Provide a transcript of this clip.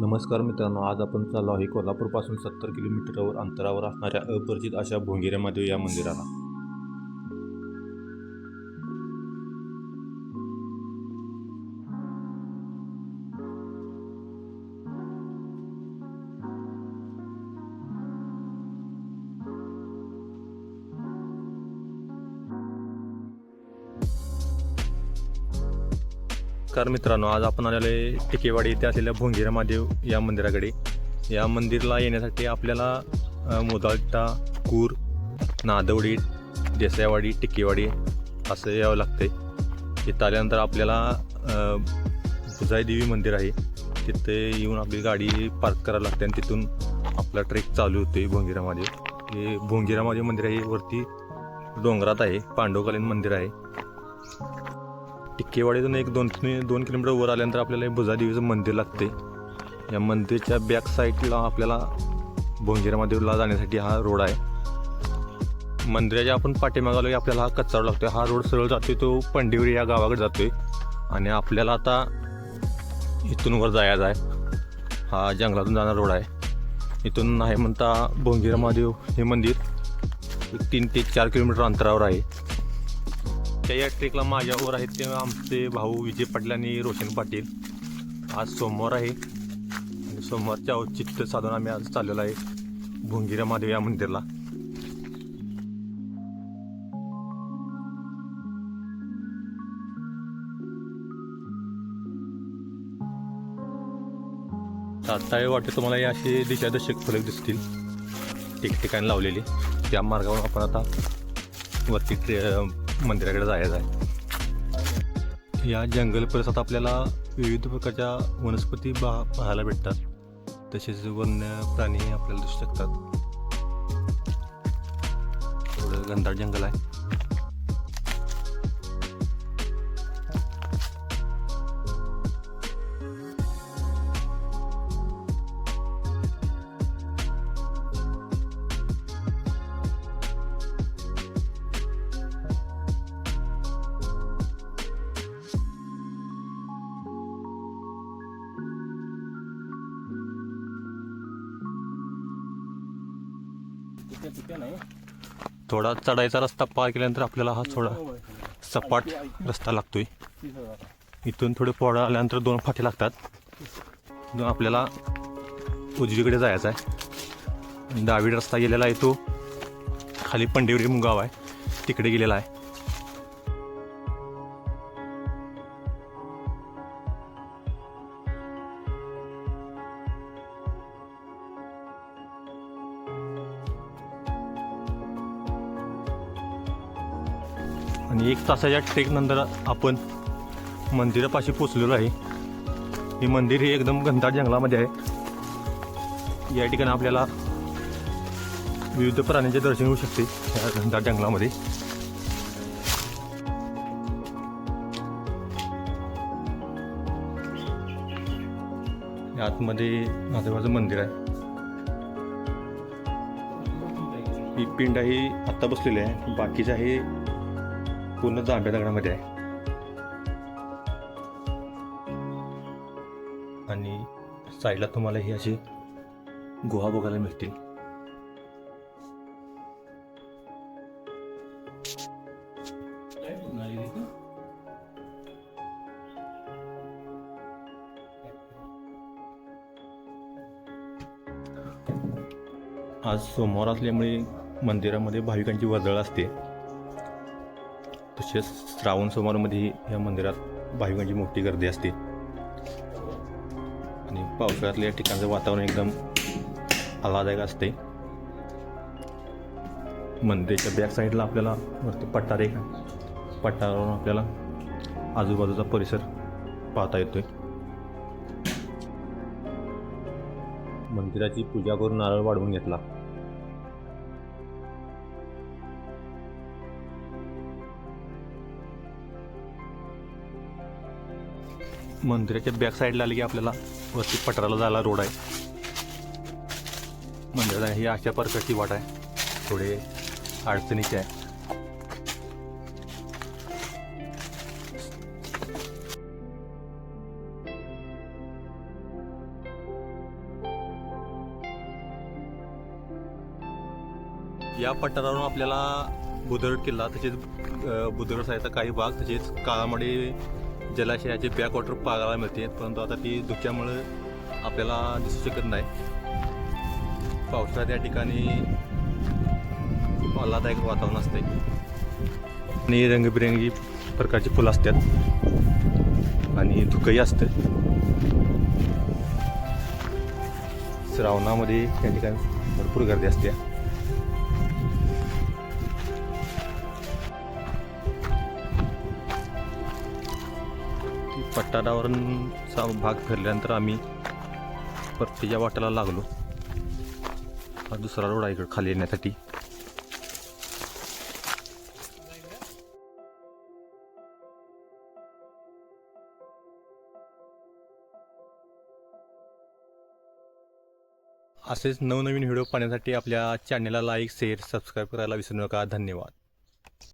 नमस्कार मित्रांनो आज आपण चाललो आहे कोल्हापूरपासून सत्तर किलोमीटरवर अंतरावर असणाऱ्या अपरिचित अशा भोंगिऱ्यामध्ये या मंदिराला. नमस्कार मित्रांनो आज आपण आलेले टिकेवाडी येथे असलेल्या भोंगिरा महादेव या मंदिराकडे. या मंदिरला येण्यासाठी आपल्याला मोदाटा कूर नादवडी देसाईवाडी टिकेवाडी असं यावं लागतं आहे तिथं आल्यानंतर आपल्याला भुजाईदेवी देवी मंदिर आहे. तिथे येऊन आपली गाडी पार्क करायला लागते आणि तिथून आपला ट्रेक चालू होतो भोंगिरा महादेव. हे भोंगिरा महादेव मंदिर आहे वरती डोंगरात आहे पांडवकालीन मंदिर आहे. टिक्केवाडीतून एक दोन दोन किलोमीटर वर आल्यानंतर आपल्याला हे बुजादेवीचं मंदिर लागते. या मंदिरच्या बॅक साईडला आपल्याला भोंगिरामदेवला जाण्यासाठी हा रोड आहे. मंदिराच्या आपण पाठीमागे आलो की आपल्याला हा कच्चा रोड लागतो हा रोड सरळ जातोय तो पंडिवरी या गावाकडे जातोय. आणि आपल्याला आता इथून वर जायचा आहे. हा जंगलातून जाणारा रोड आहे. इथून आहे म्हणता भोंगेरा महादेव हे मंदिर. एक तीन ते चार किलोमीटर अंतरावर आहे. त्या या ट्रेकला माझ्यावर आहेत ते आमचे भाऊ विजय पाटील आणि रोशन पाटील. आज सोमवार आहे. आणि सोमवारच्या औचित्य साधून आम्ही आज चाललेलो आहे भोंगिरा महादेव या मंदिरला. तात्काळ वाटतं तुम्हाला हे असे दिशादर्शक फलक दिसतील. ठिकठिकाणी लावलेले. त्या मार्गावर आपण आता वरती ट्रे मंदिराकडे जायचं आहे. या जंगल परिसरात आपल्याला विविध प्रकारच्या वनस्पती पाहा पाहायला भेटतात. तसेच वन्य प्राणी आपल्याला दिसू शकतात. थोडं घनदाट जंगल आहे. थोडा चढायचा रस्ता पार केल्यानंतर आपल्याला हा थोडा सपाट रस्ता लागतोय. इथून थोडे पोळा आल्यानंतर दोन फाटे लागतात. आपल्याला उजवीकडे जायचं आहे. डावीड रस्ता गेलेला आहे तो. खाली पंडेवरी गाव आहे. तिकडे गेलेला आहे. आणि एक तासाच्या ट्रेकनंतर आपण मंदिरापाशी पोचलेलो आहे. हे मंदिर हे एकदम घनदाट जंगलामध्ये आहे. या ठिकाणी आपल्याला विविध प्राण्यांचे दर्शन होऊ शकते या घनदाट जंगलामध्ये. या आतमध्ये आजूबाजू मंदिर आहे. ही पिंड ही आत्ता बसलेली आहे. बाकीचं आहे पूर्ण जांभ्या दगडामध्ये आहे. आणि साईडला तुम्हाला ही अशी गुहा बघायला मिळतील. आज सोमवार असल्यामुळे मंदिरामध्ये भाविकांची वर्दळ असते. तसेच श्रावण सोमवारमध्ये या मंदिरात भाविकांची मोठी गर्दी असते. आणि पावसाळ्यातल्या या ठिकाणचं वातावरण एकदम आल्हादायक असते. मंदिराच्या बॅक साईडला आपल्याला वरती पठार आहे पठारावरून आपल्याला आजूबाजूचा परिसर पाहता येतोय. मंदिराची पूजा करून नारळ वाढवून घेतला. मंदिराच्या बॅक साईडला आले की आपल्याला वरती पठाराला जायला रोड आहे. मंदिराला ही अशा प्रकारची वाट आहे. थोडे अडचणीचे आहे. या पठारावरून आपल्याला बुधरड किल्ला तसेच बुधरड साहेबचा काही भाग तसेच काळामडे जलाशयाचे बॅक वॉटर पाहायला मिळते. परंतु आता ती धुक्यामुळे आपल्याला दिसू शकत नाही. पावसाळ्यात या ठिकाणी आल्हादायक वातावरण असते. आणि रंगबिरंगी प्रकारची फुलं असतात. आणि धुकंही असतं. श्रावणामध्ये त्या ठिकाणी भरपूर गर्दी असते. ती भाग फिरल्यानंतर आम्ही परतीच्या वाटेला लागलो. हा दुसरा रोड आहे खाली येण्यासाठी. असेच नवनवीन व्हिडिओ पाहण्यासाठी आपल्या चॅनेलला लाईक शेअर सबस्क्राईब करायला विसरू नका. धन्यवाद.